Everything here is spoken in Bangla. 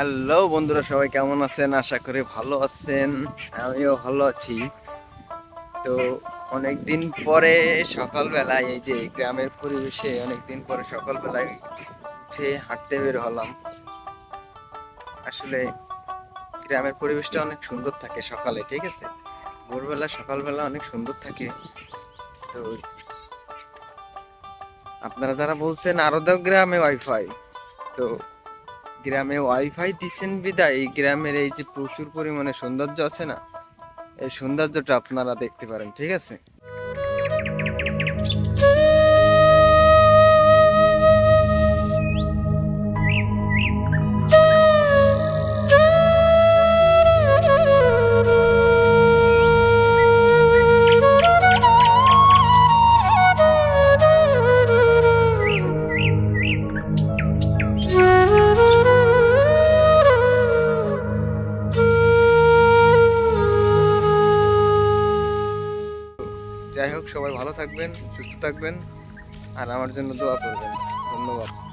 হ্যালো বন্ধুরা, সবাই কেমন আছেন? আশা করি ভালো আছেন। আমিও ভালো আছি। তো অনেকদিন পরে সকালবেলায় এই যে গ্রামের পরিবেশে অনেকদিন পরে সকালবেলায় উঠে হাঁটতে বের হলাম। আসলে গ্রামের পরিবেশটা অনেক সুন্দর থাকে সকালে, ঠিক আছে? ভোরবেলা, সকালবেলা অনেক সুন্দর থাকে। তো আপনারা যারা বলছেন, আরও গ্রামে ওয়াইফাই তো গ্রামে ওয়াইফাই দিচ্ছেন বিদায়, এই গ্রামের এই যে প্রচুর পরিমাণে সৌন্দর্য আছে না, এই সৌন্দর্যটা আপনারা দেখতে পারেন, ঠিক আছে? যাই হোক সবাই ভালো থাকবেন সুস্থ থাকবেন আর আমার জন্য দোয়া করবেন। ধন্যবাদ।